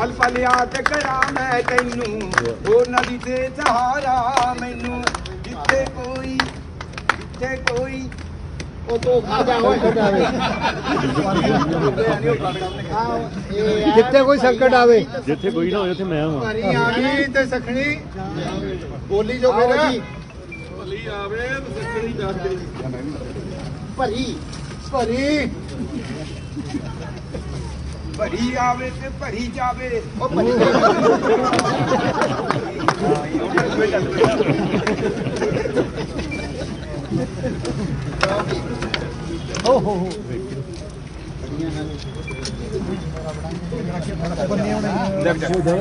ਪਲ ਪਲ ਯਾਦ ਕਰਾਂ ਮੈਂ ਤੈਨੂੰ। ਉਹ ਨਦੀ ਤੇ ਸਹਾਰਾ ਮੈਨੂੰ। ਜਿੱਥੇ ਕੋਈ ਜਿੱਥੇ ਕੋਈ। ਉਹ ਤੋਂ ਹੋਏ। ਜਿੱਥੇ ਕੋਈ ਸੰਕਟ ਆਵੇ। ਜਿੱਥੇ ਕੋਈ ਨਾ ਹੋਏ ਉੱਥੇ ਮੈਂ ਹਾਂ ਭਰੀ ਆਵੀ ਤੇ ਸਖਣੀ। ਬੋਲੀ ਜੋ ਫਿਰ। ਭਲੀ ਆਵੇ ਸੱਚੀ ਦੱਸ ਭਰੀ ਭਰੀ ਭਰੀ ਆਵੇ ਤੇ ਭਰੀ ਜਾਵੇ। ਉਹ ਭਰੀ ਓ ਹੋ ਹੋ।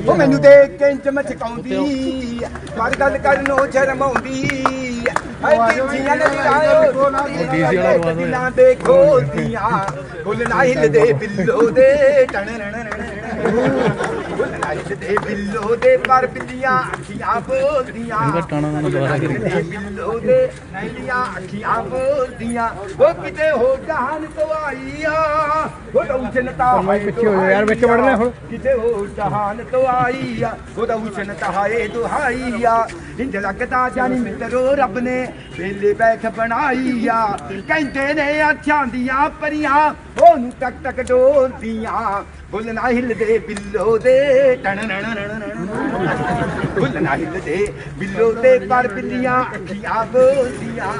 ਉਹ ਮੈਨੂੰ ਦੇਖ ਕੇ ਇੰਚ ਮਚਕਾਉਂਦੀ ਪਰ ਗੱਲ ਕਰਨ ਨੂੰ ਸ਼ਰਮ ਆਉਂਦੀ। ਹਾਏ ਜੀਆਂ ਨੇ ਲਾਇਓ ਦਿਲਾਂ ਦੇ ਖੋਲਦੀਆਂ ਫੁੱਲ ਨਾ ਹਿਲਦੇ ਬਿੱਲੋ ਦੇ ਟਣ ਰਣ ਫੁੱਲ ਨਾ ਹਿਲਦੇ ਬਿੱਲੋ ਦੇ ਪਰ ਬਿੱਲੀਆਂ ਅੱਖੀਆਂ ਬੋਲਦੀਆਂ ਇਹਦਾ ਟਾਣਾ ਨਾ ਦੁਬਾਰਾ ਕਰੀ। ਬਿੱਲੋ ਦੇ ਨੈਲੀਆਂ ਅੱਖੀਆਂ ਬੋਲਦੀਆਂ ਉਹ ਕਿਤੇ ਹੋ ਜਹਾਨ ਤੋਂ ਆਈ ਆ ਉਹ ਉਜਨਤਾ ਹੈ ਪਿੱਛੇ ਹੋ ਯਾਰ, ਵਿੱਚ ਵੜਨਾ ਹੁਣ। ਕਿਤੇ ਹੋ ਜਹਾਨ ਤੋਂ ਆਈ ਆ ਉਹਦਾ ਉਛਨ ਤਹਾਏ ਦੁਹਾਈ ਆ ਇੰਜ ਲੱਗਦਾ ਜਾਨੀ ਮਿੱਤਰੋ ਰੱਬ ਨੇ ਵੇਲੇ ਬੈਠ ਬਣਾਈ ਆ ਕਹਿੰਦੇ ਨੇ ਅੱਛਾਂ ਦੀਆਂ ਪਰੀਆਂ ਉਹਨੂੰ ਟਕ ਟਕ ਡੋਲਦੀਆਂ ਬੁੱਲ ਨਾ ਹਿਲਦੇ ਬਿੱਲੋ ਦੇ ਟਣ ਨਣ ਨਣ ਨਣ ਬੁੱਲ ਨਾ ਹਿਲਦੇ ਬਿੱਲੋ ਦੇ ਪਰ ਬਿੱਲੀਆਂ ਅੱਖੀਆਂ ਬੋਲਦੀਆਂ।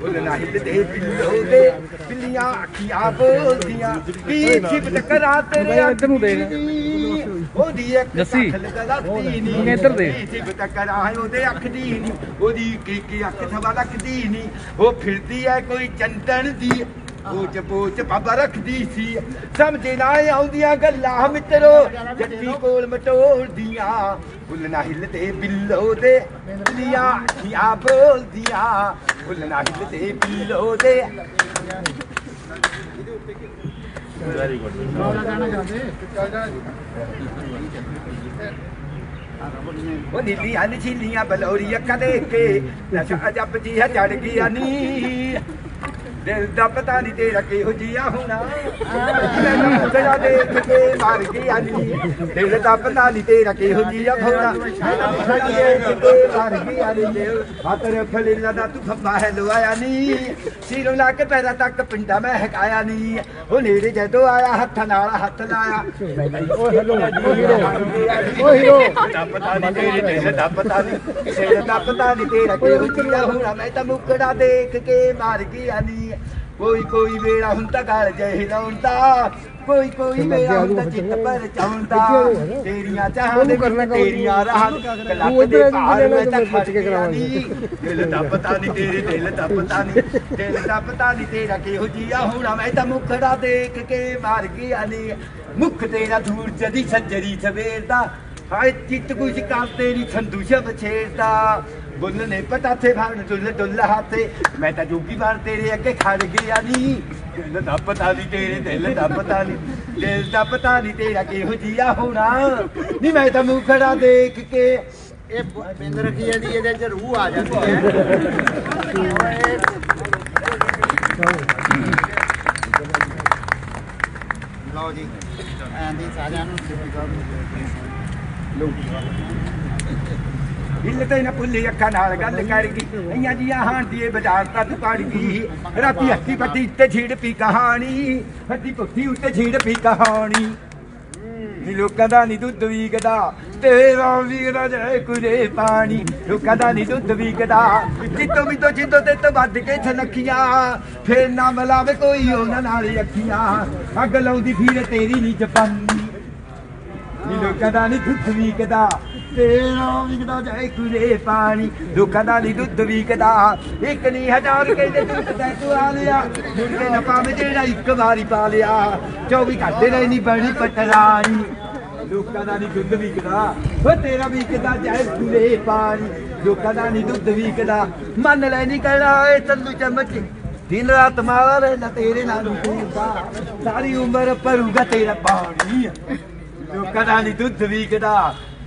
ਬੁੱਲ ਨਾ ਹਿਲਦੇ ਬਿੱਲੋ ਦੇ ਬਿੱਲੀਆਂ ਅੱਖੀਆਂ ਬੋਲਦੀਆਂ। ਕੀ ਛਿਪਟ ਕਰਾਂ ਤੇਰੇ ਇੱਧਰ ਨੂੰ ਦੇਖ। ਉਹਦੀ ਇੱਕ ਅੱਖ ਲਗਦੀ ਨੀ ਤੂੰ ਇੱਧਰ ਦੇਖ। ਛਿਪਟ ਕਰਾਂ ਉਹਦੇ ਅੱਖ ਦੀ ਨੀ। ਉਹਦੀ ਕੀ ਕੀ ਅੱਖ ਸਵਾ ਲੱਗਦੀ ਨੀ। ਉਹ ਫਿਰਦੀ ਐ ਕੋਈ ਚੰਦਨ ਦੀ। ਪੋਚ ਪੋਚ ਬਾਬਾ ਰੱਖਦੀ ਸੀ। ਸਮਝ ਨਾ ਆਉਂਦੀਆਂ ਗੱਲਾਂ ਮਿੱਤਰੋ ਜੱਟੀ ਕੋਲ ਮਟੋਲਦੀਆਂ ਫੁੱਲ ਨਾ ਹਿੱਲਦੇ ਬਿੱਲੋ ਦੇ ਲੀਆਂ ਅੱਖੀਆਂ ਬੋਲਦੀਆਂ ਫੁੱਲ ਨਾ ਹਿੱਲਦੇ ਬਿੱਲੋ ਦੇ। ਵੈਰੀ ਗੁੱਡ ਉਹ ਨੀਲੀਆਂ ਨਛੀਲੀਆਂ ਬਲੌਰੀ ਅੱਖਾਂ ਦੇਖ ਕੇ ਨਸ਼ਾ ਜੱਪ ਜੀ ਚੜ ਗਿਆ ਨੀ ਦਿਲ ਦਾ ਪਤਾ ਨਹੀਂ ਤੇਰਾ ਕਿਹੋ ਜਿਹਾ ਹੋਣਾ। ਮੈਨੂੰ ਤੇਰਾ ਦੇਖ ਕੇ ਮਰ ਗਿਆ ਨੀ ਦਿਲ ਦਾ ਪਤਾ ਨਹੀਂ ਤੇਰਾ ਕਿਹੋ ਜਿਹਾ ਹੋਣਾ। ਮੈਨੂੰ ਦੇਖ ਕੇ ਮਰ ਗਿਆ ਨੀ ਦਿਲ ਹੱਥਰ ਫਲੀਲਾ ਦਾ ਤੂੰ ਖੱਬਾ ਹੈ ਲਵਾਇਆ ਨੀ। ਸਿਰੋਂ ਲਾ ਕੇ ਪੈਰਾਂ ਤੱਕ ਪਿੰਡਾ ਮੈਂ ਹਕਾਇਆ ਨੀ। ਉਹ ਨੇੜੇ ਜਦੋਂ ਆਇਆ ਹੱਥ ਨਾਲ ਹੱਥ ਲਾਇਆ। ਓ ਹੈਲੋ ਓ ਹੀਰੋ ਓ ਹੀਰੋ ਦਾ ਪਤਾ ਨਹੀਂ ਤੇਰੇ ਦਿਲ ਦਾ ਪਤਾ ਨਹੀਂ ਕਿਸੇ ਦਾ ਪਤਾ ਨਹੀਂ ਤੇਰਾ ਕਿਹੋ ਜਿਹਾ ਹੋਣਾ। ਮੈਂ ਤਾਂ ਮੁਕੜਾ ਦੇਖ ਕੇ ਮਰ ਗਿਆ ਨਹੀਂ ਕੋਈ ਕੋਈ ਵੇਲਾ ਹੁੰਦਾ ਗਲ ਜਿਹੇ ਲਾਉਂਦਾ ਕੋਈ ਕੋਈ ਵੇਲਾ ਹੁੰਦਾ ਚਿੱਤ ਪਰ ਚਾਹੁੰਦਾ। ਤੇਰੀਆਂ ਚਾਹਾਂ ਦੇ ਵਿੱਚ ਤੇਰੀਆਂ ਰਾਹਾਂ ਕਲੱਪ ਦੇ ਭਾਰ ਮੈਂ ਤਾਂ ਖੜ ਗਿਆ ਨਹੀਂ ਦਿਲ ਦਾ ਪਤਾ ਨਹੀਂ ਤੇਰੇ ਦਿਲ ਦਾ ਪਤਾ ਨਹੀਂ ਦਿਲ ਦਾ ਪਤਾ ਨਹੀਂ ਤੇਰਾ ਕਿਹੋ ਜਿਹਾ ਹੋਣਾ। ਮੈਂ ਤਾਂ ਮੁਕੜਾ ਦੇਖ ਕੇ ਮਰ ਗਿਆ ਨਹੀਂ ਮੁਖ ਤੇਰਾ ਧੂੜ ਜਦੀ ਸੱਜਰੀ ਸਵੇਰ ਦਾ ਹਾਏ ਚਿੱਤ ਕੁਛ ਕਰਦੇ ਨਹੀਂ ਛੰਦੂ ਸ਼ਬ ਛੇੜਦਾ ਬੁੱਲ ਨੇ ਪਟਾਥੇ ਭਾਣ ਡੁੱਲ ਡੁੱਲ ਹਾਥੇ। ਮੈਂ ਤਾਂ ਜੋਗੀ ਬਾਰ ਤੇਰੇ ਅੱਗੇ ਖੜ ਗਿਆ ਨਹੀਂ ਦਿਲ ਦਾ ਪਤਾ ਨਹੀਂ ਤੇਰੇ, ਦਿਲ ਦਾ ਪਤਾ ਨਹੀਂ ਦਿਲ ਦਾ ਪਤਾ ਨਹੀਂ ਤੇਰਾ ਕਿਹੋ ਜਿਹਾ ਹੋਣਾ। ਨਹੀਂ ਮੈਂ ਤਾਂ ਮੁਖੜਾ ਦੇਖ ਕੇ ਇਹ ਬਿੰਦ ਰੱਖੀ ਜਾਂਦੀ, ਇਹਦੇ ਚ ਰੂਹ ਆ ਜਾਂਦੀ ਹੈ। ਲਓ ਜੀ ਐਂਦੀ ਸਾਰਿਆਂ ਨੂੰ ਹਿੱਲ ਤੇ ਨਾ ਭੁੱਲੀ ਅੱਖਾਂ ਨਾਲ ਗੱਲ ਕਰ ਗਈ ਅਈਆਂ ਜੀਆਂ ਹਾਂਡੀਏ ਬਾਜ਼ਾਰ ਤੱਕ ਪੜ ਗਈ ਰਾਤੀ ਹੱਥੀ ਪੱਟੀ ਉੱਤੇ ਛੀੜ ਪੀ ਕਹਾਣੀ। ਹੱਥੀ ਪੁੱਠੀ ਉੱਤੇ ਛੀੜ ਪੀ ਕਹਾਣੀ। ਨੀ ਲੋਕਾਂ ਦਾ ਨਹੀਂ ਦੁੱਧ ਵਿਕਦਾ, ਤੇਰਾ ਵਿਕਦਾ ਜਾਏ ਕੁਰੇ ਪਾਣੀ। ਲੋਕਾਂ ਦਾ ਨਹੀਂ ਦੁੱਧ ਵਿਕਦਾ, ਜਿੱਤੋਂ ਵੀ ਤੋਂ ਜਿੱਤੋਂ ਤੇ ਤੋਂ ਵੱਧ ਕੇ ਛਲਕੀਆਂ ਫੇਰ ਨਾ ਮਲਾਵੇ ਕੋਈ ਉਹਨਾਂ ਨਾਲ ਅੱਖੀਆਂ। ਅੱਗ ਲਾਉਂਦੀ ਫਿਰ ਤੇਰੀ ਨੀ ਜਪਾਨੀ। ਨੀ ਲੋਕਾਂ ਦਾ ਨੀ ਦੁੱਧ ਵਿਕਦਾ। ਤੇਰਾ ਵਿਕਦਾ ਜਾਏ ਕੁਰੇ ਪਾਣੀ ਲੋਕਾਂ ਦਾ ਨਹੀਂ ਦੁੱਧ ਵਿਕਦਾ ਇੱਕ ਨਹੀਂ ਹਜ਼ਾਰ ਕਹਿੰਦੇ ਦੁੱਧ ਤੈ ਤੂੰ ਆ ਲਿਆ। ਮੁੰਡੇ ਨਾ ਪਾਵੇਂ ਜਿਹੜਾ ਇੱਕ ਵਾਰੀ ਪਾ ਲਿਆ। 24 ਘੰਟੇ ਰਹੀ ਨਹੀਂ ਬਣੀ ਪਟਰਾਣੀ ਲੋਕਾਂ ਦਾ ਨਹੀਂ ਦੁੱਧ ਵਿਕਦਾ ਓ ਤੇਰਾ ਵਿਕਦਾ ਜਾਏ ਕੁਰੇ ਪਾਣੀ ਲੋਕਾਂ ਦਾ ਨਹੀਂ ਦੁੱਧ ਵਿਕਦਾ ਮੰਨ ਲੈ ਨਹੀਂ ਕਹਿਣਾ ਏ ਤੰਦੂ ਚਮਚ। ਦਿਨ ਰਾਤ ਮਾਰਾ ਰਹਿਣਾ ਤੇਰੇ ਨਾਲ ਨੂੰ ਸਾਰੀ ਉਮਰ ਭਰੂਗਾ ਤੇਰਾ ਪਾਣੀ। ਲੋਕਾਂ ਦਾ ਨਹੀਂ ਦੁੱਧ ਵਿਕਦਾ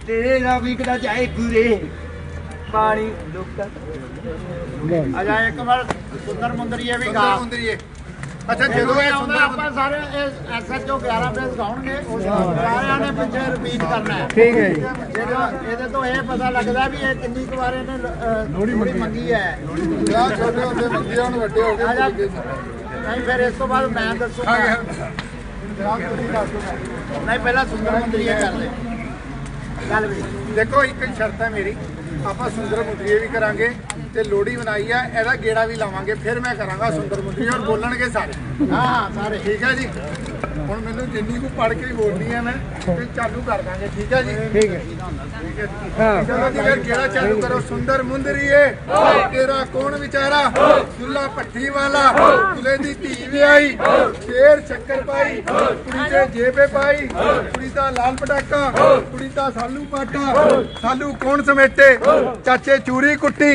ਤੇਰੇ ਨਾਲ ਵਿਕਦਾ ਜਾਏ ਗੁਰੇ ਪਾਣੀ ਲੋਕਾਂ ਆ ਜਾ ਇੱਕ ਵਾਰ ਸੁੰਦਰ ਮੁੰਦਰੀਏ ਵੀ ਗਾ। ਮੁੰਦਰੀਏ। ਅੱਛਾ ਜਦੋਂ ਇਹ ਆਉਂਦਾ ਆਪਾਂ ਸਾਰੇ ਐਸਐਚਓ 11 ਪੇਜ ਗਾਉਣਗੇ ਉਹ ਸਾਰਿਆਂ ਨੇ ਪਿੱਛੇ ਰਿਪੀਟ ਕਰਨਾ ਹੈ। ਠੀਕ ਹੈ ਜੀ। ਜਿਹੜਾ ਇਹਦੇ ਤੋਂ ਇਹ ਪਤਾ ਲੱਗਦਾ ਵੀ ਇਹ ਕਿੰਨੀ ਕੁ ਵਾਰ ਇਹਨੇ ਲੋੜੀ ਮੰਗੀ ਹੈ। ਵਿਆਹ ਛੋਟੇ ਹੁੰਦੇ ਮੰਗੇ ਹੁਣ ਵੱਡੇ ਹੋ ਆ ਜਾ। ਗਏ ਨਹੀਂ ਫਿਰ ਇਸ ਤੋਂ ਬਾਅਦ ਮੈਂ ਦੱਸੂਗਾ। ਨਹੀਂ ਪਹਿਲਾਂ ਸੁੰਦਰ ਇਹ ਕਰ ਲੈ। ਦੇਖੋ, ਇੱਕ ਸ਼ਰਤ ਹੈ ਮੇਰੀ, ਆਪਾਂ ਸੁੰਦਰ ਮੁੰਦਰੀਏ ਵੀ ਕਰਾਂਗੇ ਤੇ ਲੋੜੀ ਬਣਾਈ ਆ, ਇਹਦਾ ਗੇੜਾ ਵੀ ਲਾਵਾਂਗੇ, ਫਿਰ ਮੈਂ ਕਰਾਂਗਾ ਸੁੰਦਰ ਮੁੰਦਰੀ ਔਰ ਬੋਲਣਗੇ ਸਾਰੇ। ਹਾਂ, ਸਾਰੇ। ਠੀਕ ਹੈ ਜੀ? ਹੁਣ ਮੈਨੂੰ ਜਿੰਨੀ ਕੁ ਪੜ ਕੇ ਹੀ ਬੋਲਣੀ ਹੈ ਮੈਂ ਤੇ ਚਾਲੂ ਕਰ ਦਾਂਗੇ ਠੀਕ ਹੈ ਜੀ? ਠੀਕ ਹੈ। ਠੀਕ ਹੈ। ਚਲੋ ਜੀ ਫਿਰ ਗੇੜਾ ਚਾਲੂ ਕਰੋ? ਸੁੰਦਰ ਮੁੰਦਰੀਏ ਤੇਰਾ ਕੌਣ ਵਿਚਾਰਾ? ਦੁੱਲਾ ਭੱਠੀ ਵਾਲਾ ਦੁੱਲੇ ਦੀ ਧੀ ਵਿਆਹੀ ਸ਼ੇਰ ਸ਼ੱਕਰ ਪਾਈ ਕੁੜੀ ਦੇ ਜੇਬੇ ਪਾਈ ਕੁੜੀ ਦਾ ਲਾਲ ਪਟਾਕਾ ਕੁੜੀ ਦਾ ਸਾਲੂ ਪਾਟਾ। ਸਾਲੂ ਕੌਣ ਸਮੇਟੇ? ਚਾਚੇ ਚੂਰੀ ਕੁੱਟੀ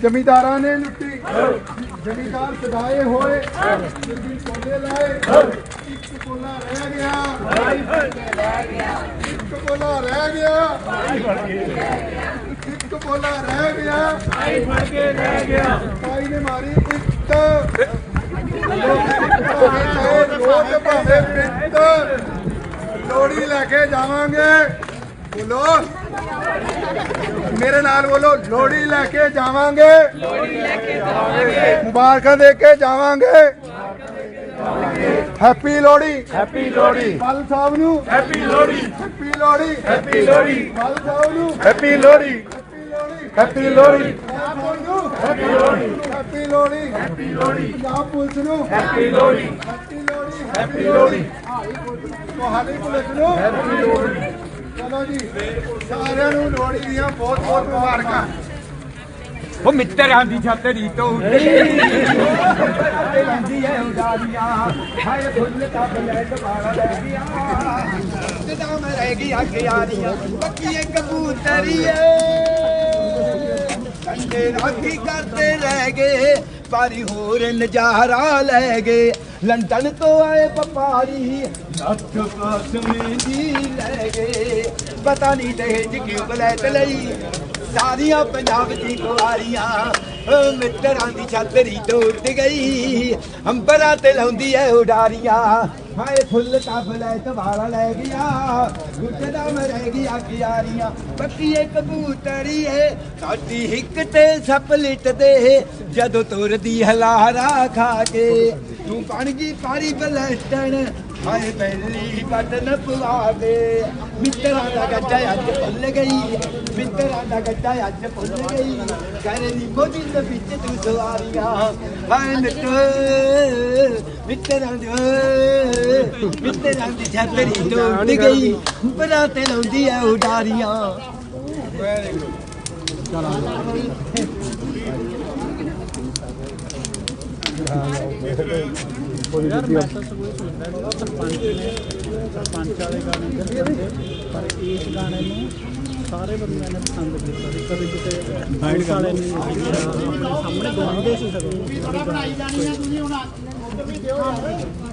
ਜ਼ਮੀਂਦਾਰਾਂ ਨੇ ਲੁੱਟੀ। ਜ਼ਮੀਂਦਾਰ ਸਦਾਏ ਹੋਏ ਜਿੰਦੀ ਕੋਲੇ ਲਾਏ ਕੋਲਾ ਰਹਿ ਗਿਆ। ਇੱਕ ਕੋਲਾ ਰਹਿ ਗਿਆ। ਇੱਕ ਬੋਲਾ ਰਹਿ ਗਿਆ। ਆਈ ਫੜ ਕੇ ਰਹਿ ਗਿਆ ਆਈ ਨੇ ਮਾਰੀ ਇੱਟ ਲੋਕ ਭਾਵੇਂ ਪਿੱਤ ਲੋੜੀ ਲੈ ਕੇ ਜਾਵਾਂਗੇ। ਬੋਲੋ। ਮੇਰੇ ਨਾਲ ਬੋਲੋ ਲੋੜੀ ਲੈ ਕੇ ਜਾਵਾਂਗੇ ਲੋੜੀ ਲੈ ਕੇ ਜਾਵਾਂਗੇ। ਮੁਬਾਰਕਾਂ ਦੇ ਕੇ ਜਾਵਾਂਗੇ। ਹੈਪੀ ਲੋੜੀ ਹੈਪੀ ਲੋੜੀ ਪਲ ਸਾਹਿਬ ਨੂੰ happy Lohri happy Lohri happy Lohri Pal Sahib ਨੂੰ happy Lohri happy Lohri happy Lohri happy Lohri happy Lohri Punjab police ਨੂੰ happy Lohri happy Lohri happy Lohri ਤੁਹਾਡੀ ਪੁਲਿਸ ਨੂੰ ਹੈਪੀ ਲੋੜੀ ਚਲੋ ਜੀ ਸਾਰਿਆਂ ਨੂੰ ਲੋੜੀ ਦੀਆਂ ਬਹੁਤ ਬਹੁਤ ਮੁਬਾਰਕਾਂ ਉਹ ਮਿੱਤਰਾਂ ਦੀ ਛਤਰੀ ਤੋਂ। ਉੱਤੇ ਲੈਂਦੀ ਐ ਉਡਾਰੀਆਂ। ਹਾਏ ਫੁੱਲ ਤਾਂ ਬਲੈਟ ਵਾਲਾ ਲੈ ਗਿਆ। ਜਦਾਂ ਮੈਂ ਰਹਿ ਗਈ ਅੱਗ ਯਾਰੀਆਂ ਬੱਕੀਏ ਕਬੂਤਰੀਏ ਕੰਡੇ ਰਾਖੀ ਕਰਦੇ ਰਹਿ ਗਏ। ਪਾਰੀ ਹੋਰ ਨਜ਼ਾਰਾ ਲੈ ਗਏ। ਲੰਡਨ ਤੋਂ ਆਏ ਵਪਾਰੀ। ਲੱਖ ਪਾਸਵੇਂ ਦੀ ਲੈ ਗਏ। ਪਤਾ ਨਹੀਂ ਦਹੇਜ ਕਿਉਂ ਬਲੈਟ ਲਈ। ਸਾਰੀਆਂ ਪੰਜਾਬ ਦੀ ਕੁਆਰੀਆਂ ਮਿੱਤਰਾਂ ਦੀ ਛਾਤਰੀ ਟੁੱਟ ਗਈ। ਅੰਬਰਾਂ ਤੇ ਲਾਉਂਦੀ ਐ ਉਡਾਰੀਆਂ। ਹਾਏ ਫੁੱਲ ਤਾਂ ਬਲੈਟ ਵਾਲਾ ਲੈ ਗਿਆ ਗੁੱਜਦਾ ਮੈਂ ਰਹਿ ਗਈ ਆਗਿਆਰੀਆਂ ਬੱਕੀਏ ਕਬੂਤਰੀਏ ਸਾਡੀ ਹਿੱਕ ਤੇ ਸੱਪ ਲਿਟਦੇ ਜਦੋਂ ਤੁਰਦੀ ਹਲਾਰਾ ਖਾ ਕੇ। ਤੂੰ ਬਣ ਗਈ ਪਾਰੀ ਬਲੈਟਣ ਹਾਏ ਬੈਲੀ ਬਟਨ ਪਵਾ ਦੇ। ਮਿੱਤਰਾਂ ਦਾ ਗੱਡਾ ਅੱਜ ਭੁੱਲ ਗਈ। ਮਿੱਤਰਾਂ ਦਾ ਗੱਡਾ ਅੱਜ ਭੁੱਲ ਗਈ। ਕਰਨੀ ਮੋਦੀ ਦੇ ਵਿੱਚ ਤੂੰ ਸਵਾਰੀਆਂ। ਹਾਏ ਮਿੱਤਰ, ਮਿੱਤਰਾਂ ਦੇ, ਮਿੱਤਰਾਂ ਦੀ ਛਤਰੀ ਟੁੱਟ ਗਈ। ਬਰਾਂ ਤੇ ਲਾਉਂਦੀ ਐ ਉਡਾਰੀਆਂ। ਯਾਰ ਮੈਂ ਤਾਂ ਸਗੋਂ ਸੁਣਦਾ ਕਿ ਸਰਪੰਚ ਨੇ ਸਰਪੰਚ ਵਾਲੇ ਗਾਣੇ ਕਰਦੇ ਪਰ ਇਸ ਗਾਣੇ ਨੂੰ ਸਾਰੇ ਬੰਦਿਆਂ ਨੇ ਪਸੰਦ ਕੀਤਾ ਸੀ। ਕਦੇ ਕਿਤੇ ਪੁਲਿਸ ਵਾਲੇ ਨੇ ਆਪਣੇ ਸਾਹਮਣੇ ਗਾਉਂਦੇ ਸੀ ਸਗੋਂ। ਬਣਾਈ ਜਾਣੀ ਆ ਤੁਸੀਂ ਹੁਣ। ਉੱਧਰ ਵੀ ਦਿਓ ਯਾਰ